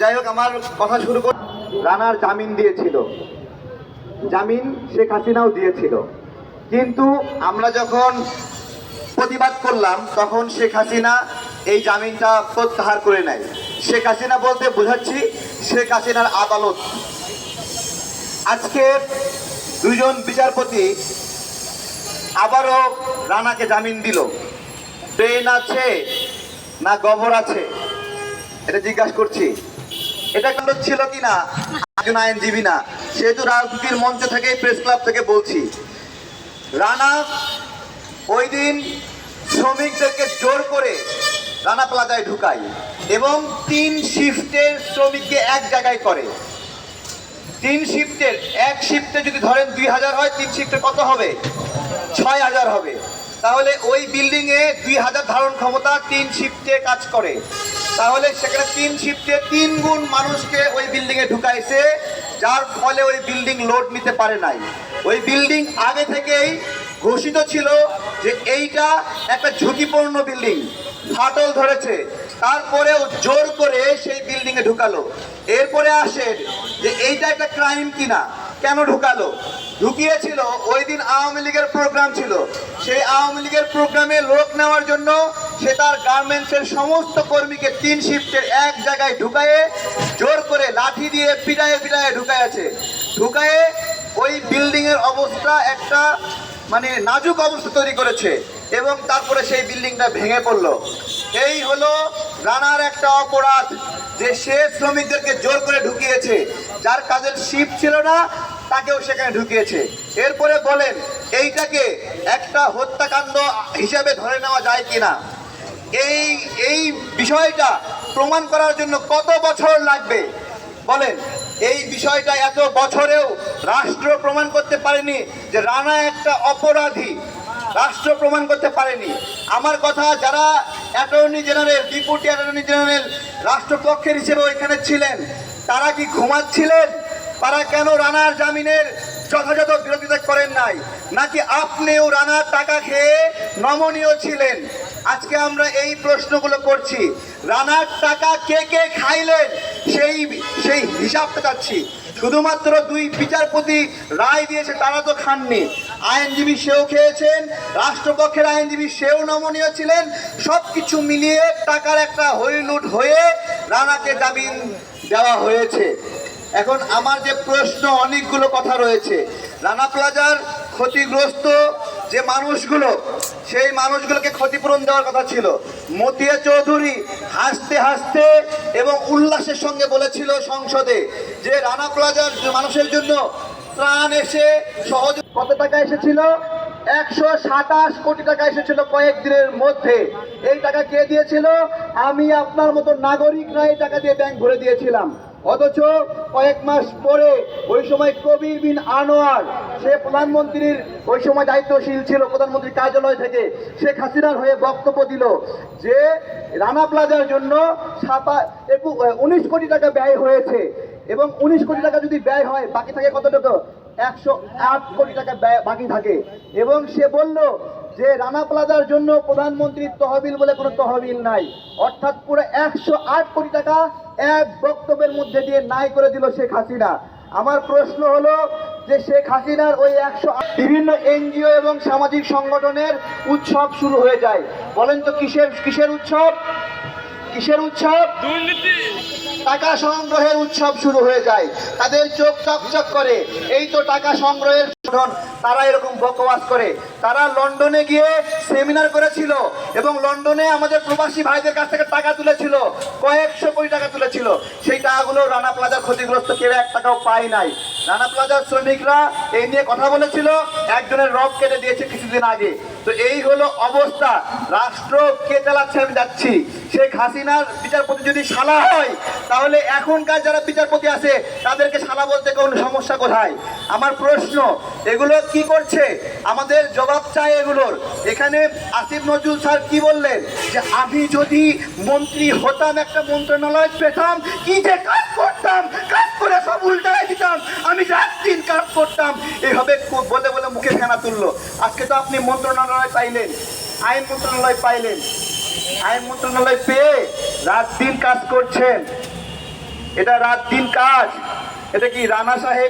যাই হোক, আমার কথা শুরু কর রানার জামিন দিয়েছিল। জামিন শেখ হাসিনাও দিয়েছিল। কিন্তু আমরা যখন প্রতিবাদ করলাম, তখন শেখ হাসিনা এই জামিনটা প্রত্যাহার করে নেয়। শেখ হাসিনা বলতে বোঝাচ্ছি, শেখ হাসিনার আদালত। আজকে দুজন বিচারপতি আবারও রানাকে জামিন দিল। ট্রেন আছে না গবর আছে? এটা জিজ্ঞাসা করছি। এটা কাণ্ড ছিল কি না একজন আইনজীবী না। সেহেতু রাজনীতির মঞ্চ থেকে প্রেস ক্লাব থেকে বলছি। রানা ওই দিন শ্রমিকদেরকে জোর করে রানা প্লাজায় ঢুকায় এবং তিন শিফটের শ্রমিককে এক জায়গায় করে। তিন শিফটের এক শিফটে যদি ধরেন দুই হাজার হয়, তিন শিফটে কত হবে? ছয় হাজার হবে। তাহলে ওই বিল্ডিং এ দুই হাজার ধারণ ক্ষমতা, তিন শিফটে কাজ করে। তাহলে সেখানে তিন শিফটে তিন গুণ মানুষকে ওই বিল্ডিং এ ঢুকাইছে, যার ফলে ওই বিল্ডিং লোড নিতে পারে নাই। ওই বিল্ডিং আগে থেকেই ঘোষিত ছিল যে এইটা একটা ঝুঁকিপূর্ণ বিল্ডিং ফাটল ধরেছে। তারপরেও জোর করে সেই বিল্ডিং এ ঢুকালো। এরপরে আসে যে এইটা একটা ক্রাইম কিনা, কেন ঢুকালো? ঢুকিয়েছিল ওই দিন আওয়ামী লীগের প্রোগ্রাম ছিল। সেই আওয়ামী লীগের প্রোগ্রামে লোক নেওয়ার জন্য সে তার গার্মেন্টসের সমস্ত কর্মীকে তিন শিফটের এক জায়গায় ঢুকায়ে, জোর করে লাঠি দিয়ে পিটায়ে পিটায়ে ঢুকাইছে ঢুকায়ে ওই বিল্ডিং এর অবস্থা একটা মানে নাজুক অবস্থা তৈরি করেছে এবং তারপরে সেই বিল্ডিংটা ভেঙে পড়ল। এই হলো রানার একটা অপরাধ যে সে শ্রমিকদেরকে জোর করে ঢুকিয়েছে। যার কাজের শিফট ছিল না তাকেও সেখানে ঢুকিয়েছে। এরপরে বলেন, এইটাকে একটা হত্যাকাণ্ড হিসাবে ধরে নেওয়া যায় কিনা? এই এই বিষয়টা প্রমাণ করার জন্য কত বছর লাগবে? বলেন, এই বিষয়টা এত বছরেও রাষ্ট্র প্রমাণ করতে পারেনি যে রানা একটা অপরাধী। রাষ্ট্র প্রমাণ করতে পারেনি। আমার কথা, যারা attorney general, deputy attorney general, রাষ্ট্রপক্ষের হিসেবে ওইখানে ছিলেন, তারা কি ঘুমাচ্ছিলেন? তারা কেন রানার জামিনের যথাযথ বিরোধিতা করেন নাই? নাকি আপনিও রানার টাকা খেয়ে নমনীয় ছিলেন? আজকে আমরা এই প্রশ্নগুলো করছি। রানার টাকা কে কে খাইলেন সেই সেই হিসাবটা চাচ্ছি। শুধুমাত্র দুই বিচারপতি রায় দিয়েছে, তারা তো খাননি। আইনজীবী সেও খেয়েছেন, রাষ্ট্রপক্ষের আইনজীবী সেও নমনীয় ছিলেন। সব কিছু মিলিয়ে টাকার একটা হইলুট হয়ে রানাকে জামিন দেওয়া হয়েছে। এখন আমার যে প্রশ্ন, অনেকগুলো কথা রয়েছে। রানা প্লাজার ক্ষতিগ্রস্ত যে মানুষগুলো, সেই মানুষগুলোকে ক্ষতিপূরণ দেওয়ার কথা ছিল। মতিয়া চৌধুরী হাসতে হাসতে এবং উল্লাসের সঙ্গে বলেছিল সংসদে যে রানা প্লাজার মানুষের জন্য ত্রাণ এসে সহজ কত টাকা এসেছিল? একশো সাতাশ কোটি টাকা এসেছিল কয়েকদিনের মধ্যে। এই টাকা কে দিয়েছিল? আমি আপনার মতো নাগরিক নয়, এই টাকা দিয়ে ব্যাংক ভরে দিয়েছিলাম। অথচ কয়েক মাস পরে ওই সময় কবির বিন আনোয়ার, সে প্রধানমন্ত্রীর ওই সময় দায়িত্বশীল ছিল প্রধানমন্ত্রীর কার্যালয় থেকে, শেখ হাসিনার হয়ে বক্তব্য দিল যে রানা প্লাজার জন্য সাতা উনিশ কোটি টাকা ব্যয় হয়েছে এবং উনিশ কোটি টাকা যদি ব্যয় হয়, বাকি থাকে কত টাকা? একশো আট কোটি টাকা ব্যয় বাকি থাকে। এবং সে বলল যে রানা প্লাজার জন্য প্রধানমন্ত্রীর তহবিল বলে কোনো তহবিল নাই। অর্থাৎ পুরো একশো আট কোটি টাকা এক বক্তব্যের মধ্যে দিয়ে নাই করে দিল শেখ হাসিনা। আমার প্রশ্ন হলো যে শেখ হাসিনার ওই একশো বিভিন্ন এনজিও এবং সামাজিক সংগঠনের উৎসব শুরু হয়ে যায়। বলেন তো কিসের কিসের উৎসব? কিসের উৎসব? টাকা সংগ্রহের উৎসব শুরু হয়ে যায়। তাদের চোখ চকচক করে। এই তো টাকা সংগ্রহের সংগঠন তারা এরকম বকবাস করে। তারা লন্ডনে গিয়ে সেমিনার করেছিল এবং লন্ডনে আমাদের প্রবাসী ভাইদের কাছ থেকে টাকা তুলেছিল। কয়েকশো কোটি টাকা তুলেছিল। সেই টাকাগুলো রানা প্লাজার ক্ষতিগ্রস্ত কেউ এক টাকাও পায় নাই। রানা প্লাজার শ্রমিকরা এই নিয়ে কথা বলেছিল। একজনের রব কেটে দিয়েছে কিছুদিন আগে। তো এই হলো অবস্থা। রাষ্ট্র কে চালাচ্ছে আমি যাচ্ছি। শেখ হাসিনার বিচারপতি যদি শালা হয়, তাহলে এখনকার যারা বিচারপতি আছে, তাদেরকে শালা বলতে কোনো সমস্যা কোথায়? আমার প্রশ্ন, এগুলো কি করছে? আমাদের জবাব চাই এগুলোর। এখানে আসিফ নজরুল স্যার কি বললেন? যে আমি যদি মন্ত্রী হতাম, একটা মন্ত্রণালয় পেতাম, কি যে কাজ করতাম? কাজ করে সব উল্টায় দিতাম। আমি রাত দিন কাজ করতাম। এইভাবে কো- বলে বলে মুখে ফেনা তুললো? আজকে তো আপনি মন্ত্রণালয় পাইলেন। আইন মন্ত্রণালয় পাইলেন। আইন মন্ত্রণালয় পেয়ে রাত দিন কাজ করছেন। এটা রাত দিন কাজ। এটা কি রানা সাহেব